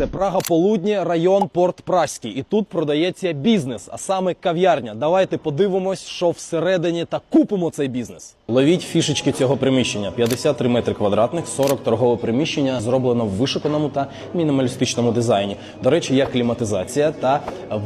Це Прага Полуднє, район Порт Праський. І тут продається бізнес, а саме кав'ярня. Давайте подивимось, що всередині та купимо цей бізнес. Ловіть фішечки цього приміщення: 53 метри квадратних, 40 торгове приміщення, зроблено в вишуканому та мінімалістичному дизайні. До речі, є кліматизація та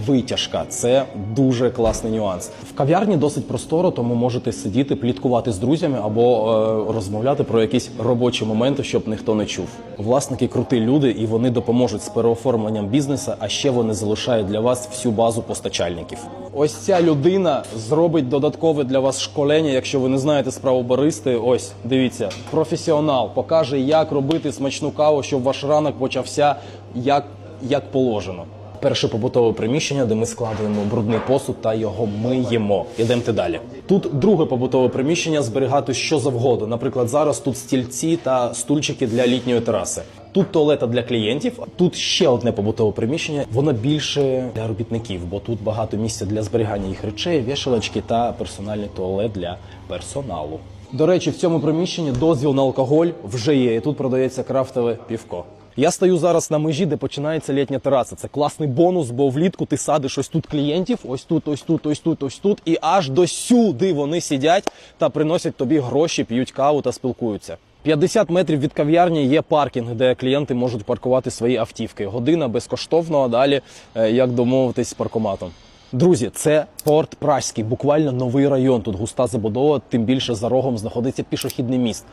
витяжка. Це дуже класний нюанс. В кав'ярні досить просторо, тому можете сидіти, пліткувати з друзями або е, розмовляти про якісь робочі моменти, щоб ніхто не чув. Власники круті люди, і вони допоможуть з переоформленням бізнесу, а ще вони залишають для вас всю базу постачальників. Ось ця людина зробить додаткове для вас школення, якщо ви не знаєте справу баристи. Ось дивіться, професіонал покаже, як робити смачну каву, щоб ваш ранок почався як, як положено. Перше побутове приміщення, де ми складуємо брудний посуд та його миємо. Ідемте далі. Тут друге побутове приміщення зберігати що завгодно. Наприклад, зараз тут стільці та стульчики для літньої тераси. Тут туалета для клієнтів. Тут ще одне побутове приміщення. Воно більше для робітників, бо тут багато місця для зберігання їх речей, вішалочки та персональний туалет для персоналу. До речі, в цьому приміщенні дозвіл на алкоголь вже є. І тут продається крафтове півко. Я стою зараз на межі, де починається літня тераса. Це класний бонус, бо влітку ти садиш ось тут клієнтів, ось тут, ось тут, ось тут, ось тут, і аж до сюди вони сидять та приносять тобі гроші, п'ють каву та спілкуються. 50 метрів від кав'ярні є паркінг, де клієнти можуть паркувати свої автівки. Година безкоштовно, а далі е, як домовитись з паркоматом. Друзі, це порт Праський, буквально новий район. Тут густа забудова, тим більше за рогом знаходиться пішохідний міст.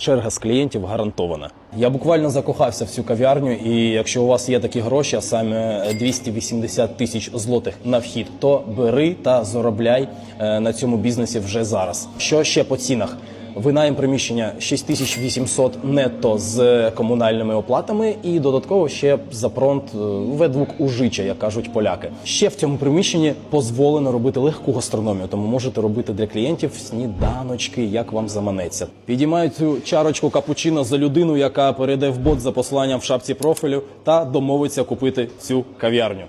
Черга з клієнтів гарантована. Я буквально закохався в цю кав'ярню, і якщо у вас є такі гроші, а саме 280 тисяч злотих на вхід, то бери та заробляй е, на цьому бізнесі вже зараз. Що ще по цінах? Винайм приміщення 6800 нетто з комунальними оплатами, і додатково ще за пронт е, ведвук ужича, як кажуть поляки. Ще в цьому приміщенні дозволено робити легку гастрономію, тому можете робити для клієнтів сніданочки, як вам заманеться. Підіймаю цю чарочку капучино за людину, яка перейде в бот за посланням в шапці профілю та домовиться купити цю кав'ярню.